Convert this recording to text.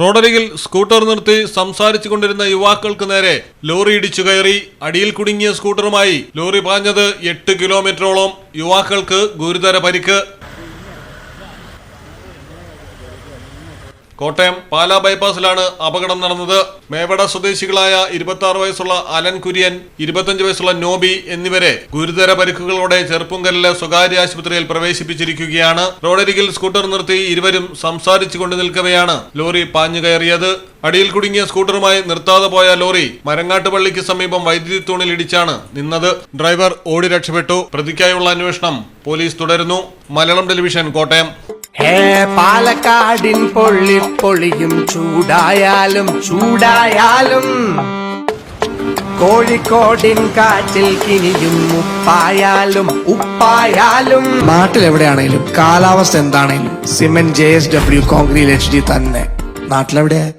റോഡരികിൽ സ്കൂട്ടർ നിർത്തി സംസാരിച്ചു കൊണ്ടിരുന്ന യുവാക്കൾക്ക് നേരെ ലോറി ഇടിച്ചു കയറി. അടിയിൽ കുടുങ്ങിയ സ്കൂട്ടറുമായി ലോറി പാഞ്ഞത് എട്ട് കിലോമീറ്ററോളം യുവാക്കൾക്ക് ഗുരുതര പരിക്ക്. കോട്ടയം പാലാ ബൈപ്പാസിലാണ് അപകടം നടന്നത്. മേവട സ്വദേശികളായ ഇരുപത്തി വയസ്സുള്ള അലൻ കുര്യൻ ഇരുപത്തഞ്ച് വയസ്സുള്ള നോബി എന്നിവരെ ഗുരുതര പരിക്കുകളോടെ ചെറുപ്പുങ്കലിലെ സ്വകാര്യ ആശുപത്രിയിൽ പ്രവേശിപ്പിച്ചിരിക്കുകയാണ്. റോഡരികിൽ സ്കൂട്ടർ നിർത്തി ഇരുവരും സംസാരിച്ചു കൊണ്ടു നിൽക്കവെയാണ് ലോറി പാഞ്ഞു കയറിയത്. അടിയിൽ കുടുങ്ങിയ സ്കൂട്ടറുമായി നിർത്താതെ പോയ ലോറി മരങ്ങാട്ടുപള്ളിക്ക് സമീപം വൈദ്യുതി തൂണിൽ ഇടിച്ചാണ് നിന്നത്. ഡ്രൈവർ ഓടി രക്ഷപ്പെട്ടു. പ്രതിക്കായുള്ള അന്വേഷണം പോലീസ് തുടരുന്നു. മലയാളം ടെലിവിഷൻ കോട്ടയം. ഹേ പാലക്കാടിൻ പൊള്ളി പൊളിയും ചൂടായാലും ചൂടായാലും. കോഴിക്കോടിൻ കാറ്റിൽ കിനിയും ഉപ്പായാലും ഉപ്പായാലും. നാട്ടിൽ എവിടെയാണെങ്കിലും കാലാവസ്ഥ എന്താണെങ്കിലും cement J S W concrete H D തന്നെ. നാട്ടിലെവിടെയാ?